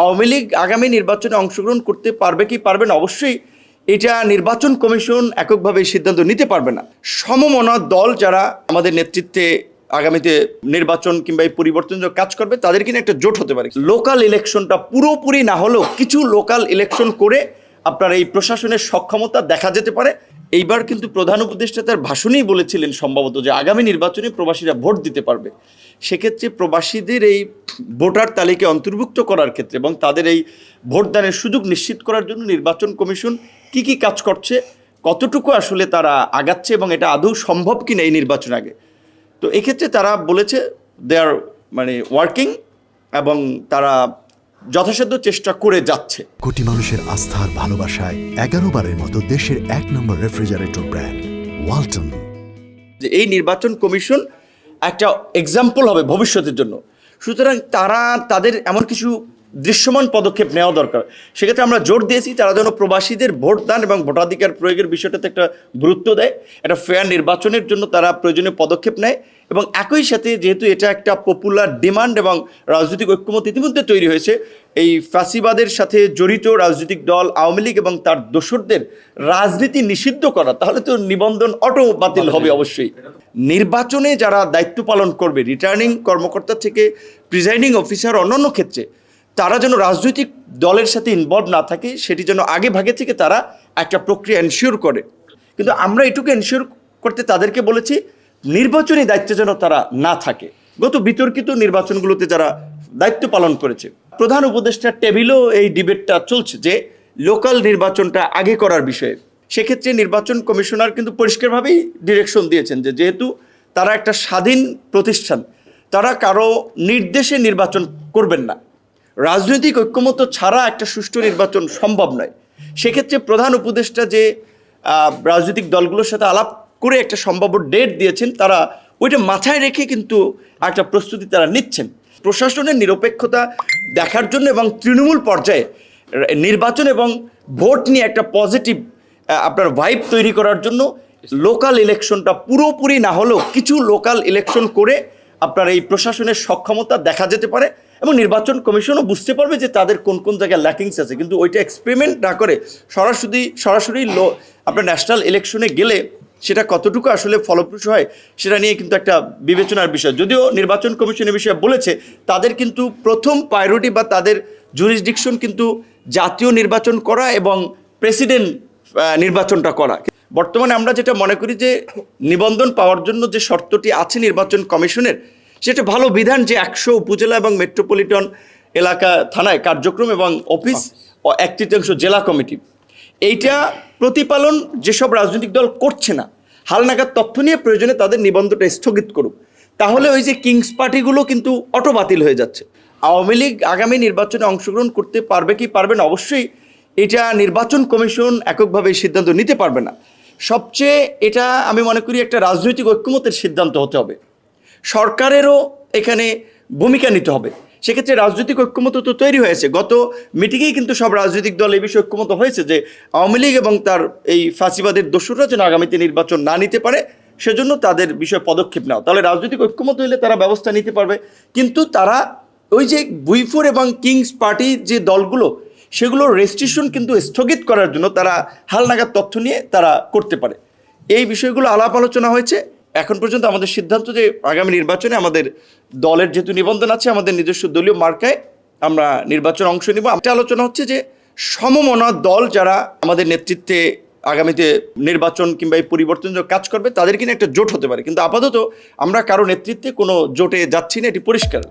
আওয়ামী লীগ আগামী নির্বাচনে অংশগ্রহণ করতে পারবে কি পারবে না? অবশ্যই এটা নির্বাচন কমিশন এককভাবে সিদ্ধান্ত নিতে পারবে না। সমমনা দল যারা আমাদের নেতৃত্বে আগামীতে নির্বাচন কিংবা এই পরিবর্তন কাজ করবে, তাদের কিনা একটা জোট হতে পারে। লোকাল ইলেকশনটা পুরোপুরি না হলেও কিছু লোকাল ইলেকশন করে আপনার এই প্রশাসনের সক্ষমতা দেখা যেতে পারে। এইবার কিন্তু প্রধান উপদেষ্টা তার ভাষণেই বলেছিলেন সম্ভবত যে আগামী নির্বাচনে প্রবাসীরা ভোট দিতে পারবে। সেক্ষেত্রে প্রবাসীদের এই ভোটার তালিকায় অন্তর্ভুক্ত করার ক্ষেত্রে এবং তাদের এই ভোটদানের সুযোগ নিশ্চিত করার জন্য নির্বাচন কমিশন কি কি কাজ করছে, কতটুকু আসলে তারা আগাচ্ছে এবং এটা আদৌ সম্ভব কিনা এই নির্বাচন আগে। তো এক্ষেত্রে তারা বলেছে দে আর মানে ওয়ার্কিং এবং তারা যথাসাধ্য চেষ্টা করে যাচ্ছে। কোটি মানুষের আস্থার ভালোবাসায় এগারো বারের মতো দেশের এক নম্বর রেফ্রিজারেটর ব্র্যান্ড ওয়ালটন। যে এই নির্বাচন কমিশন একটা এক্সাম্পল হবে ভবিষ্যতের জন্য। সুতরাং তারা তাদের এমন কিছু দৃশ্যমান পদক্ষেপ নেওয়া দরকার। সেক্ষেত্রে আমরা জোর দিয়েছি তারা যেন প্রবাসীদের ভোটদান এবং ভোটাধিকার প্রয়োগের বিষয়টাতে একটা গুরুত্ব দেয় একটা ফেয়ার নির্বাচনের জন্য তারা প্রয়োজনীয় পদক্ষেপ নেয় এবং একই সাথে যেহেতু এটা একটা পপুলার ডিমান্ড এবং রাজনৈতিক ঐক্যমত ইতিমধ্যে তৈরি হয়েছে এই ফাঁসিবাদের সাথে জড়িত রাজনৈতিক দল আওয়ামী লীগ এবং তার দোসরদের রাজনীতি নিষিদ্ধ করা তাহলে তো নিবন্ধন অটো বাতিল হবে অবশ্যই। নির্বাচনে যারা দায়িত্ব পালন করবে রিটার্নিং কর্মকর্তা থেকে প্রিজাইডিং অফিসার অন্যান্য ক্ষেত্রে তারা যেন রাজনৈতিক দলের সাথে ইনভলভ না থাকে, সেটি যেন আগে ভাগে থেকে তারা একটা প্রক্রিয়া এনশিওর করে। কিন্তু আমরা এটুকু এনশিওর করতে তাদেরকে বলেছি, নির্বাচনী দায়িত্বে যেন তারা না থাকে। গত বিতর্কিত নির্বাচনগুলোতে যারা দায়িত্ব পালন করেছে, প্রধান উপদেষ্টার টেবিলও এই ডিবেটটা চলছে যে লোকাল নির্বাচনটা আগে করার বিষয়ে। সেক্ষেত্রে নির্বাচন কমিশনার কিন্তু পরিষ্কারভাবেই ডিরেকশন দিয়েছেন যে, যেহেতু তারা একটা স্বাধীন প্রতিষ্ঠান, তারা কারও নির্দেশে নির্বাচন করবেন না। রাজনৈতিক ঐক্যমত ছাড়া একটা সুষ্ঠু নির্বাচন সম্ভব নয়। সেক্ষেত্রে প্রধান উপদেষ্টা যে রাজনৈতিক দলগুলোর সাথে আলাপ করে একটা সম্ভাব্য ডেট দিয়েছেন, তারা ওইটা মাথায় রেখে কিন্তু একটা প্রস্তুতি তারা নিচ্ছেন। প্রশাসনের নিরপেক্ষতা দেখার জন্য এবং তৃণমূল পর্যায়ে নির্বাচন এবং ভোট নিয়ে একটা পজিটিভ আপনার ভাইব তৈরি করার জন্য লোকাল ইলেকশনটা পুরোপুরি না হলেও কিছু লোকাল ইলেকশন করে আপনার এই প্রশাসনের সক্ষমতা দেখা যেতে পারে। এবং নির্বাচন কমিশনও বুঝতে পারবে যে তাদের কোন কোন জায়গায় ল্যাকিংস আছে। কিন্তু ওইটা এক্সপেরিমেন্ট না করে সরাসরি সরাসরি লো, আপনার ন্যাশনাল ইলেকশনে গেলে সেটা কতটুকু আসলে ফলপ্রসূ হয় সেটা নিয়ে কিন্তু একটা বিবেচনার বিষয়। যদিও নির্বাচন কমিশন কমিশনের বিষয়ে বলেছে, তাদের কিন্তু প্রথম প্রায়োরিটি বা তাদের জুরিসডিকশন কিন্তু জাতীয় নির্বাচন করা এবং প্রেসিডেন্ট নির্বাচনটা করা। বর্তমানে আমরা যেটা মনে করি যে নিবন্ধন পাওয়ার জন্য যে শর্তটি আছে নির্বাচন কমিশনের সেটা ভালো বিধান যে একশো উপজেলা এবং মেট্রোপলিটন এলাকা থানায় কার্যক্রম এবং অফিস ও এক তৃতীয়াংশ জেলা কমিটি। এইটা প্রতিপালন যেসব রাজনৈতিক দল করছে না হালনাগাদ তথ্য নিয়ে প্রয়োজনে তাদের নিবন্ধটা স্থগিত করুক। তাহলে ওই যে কিংস পার্টিগুলো কিন্তু অটো বাতিল হয়ে যাচ্ছে। আওয়ামী লীগ আগামী নির্বাচনে অংশগ্রহণ করতে পারবে কি পারবে না, অবশ্যই এটা নির্বাচন কমিশন এককভাবে সিদ্ধান্ত নিতে পারবে না। সবচেয়ে এটা আমি মনে করি একটা রাজনৈতিক ঐক্যমতের সিদ্ধান্ত হতে হবে। সরকারেরও এখানে ভূমিকা নিতে হবে। সেক্ষেত্রে রাজনৈতিক ঐক্যমত তো তৈরি হয়েছে। গত মিটিংয়েই কিন্তু সব রাজনৈতিক দল এই বিষয়ে ঐক্যমত হয়েছে যে আওয়ামী লীগ এবং তার এই ফাঁসিবাদের দোষরা যেন আগামীতে নির্বাচন না নিতে পারে, সেজন্য তাদের বিষয়ে পদক্ষেপ নেওয়া তাহলে রাজনৈতিক ঐক্যমত হলে তারা ব্যবস্থা নিতে পারবে। কিন্তু তারা ওই যে বুইফোর এবং কিংস পার্টি যে দলগুলো, সেগুলোর রেজিস্ট্রেশন কিন্তু স্থগিত করার জন্য তারা হালনাগাদ তথ্য নিয়ে তারা করতে পারে। এই বিষয়গুলো আলাপ আলোচনা হয়েছে। এখন পর্যন্ত আমাদের সিদ্ধান্ত যে আগামী নির্বাচনে আমাদের দলের যেহেতু নিবন্ধন আছে, আমাদের নিজস্ব দলীয় মার্কায় আমরা নির্বাচনে অংশ নিব। আমাদের আলোচনা হচ্ছে যে সমমনা দল যারা আমাদের নেতৃত্বে আগামীতে নির্বাচন কিংবা এই পরিবর্তন কাজ করবে, তাদের কিনা একটা জোট হতে পারে। কিন্তু আপাতত আমরা কারও নেতৃত্বে কোনো জোটে যাচ্ছি না, এটি পরিষ্কার।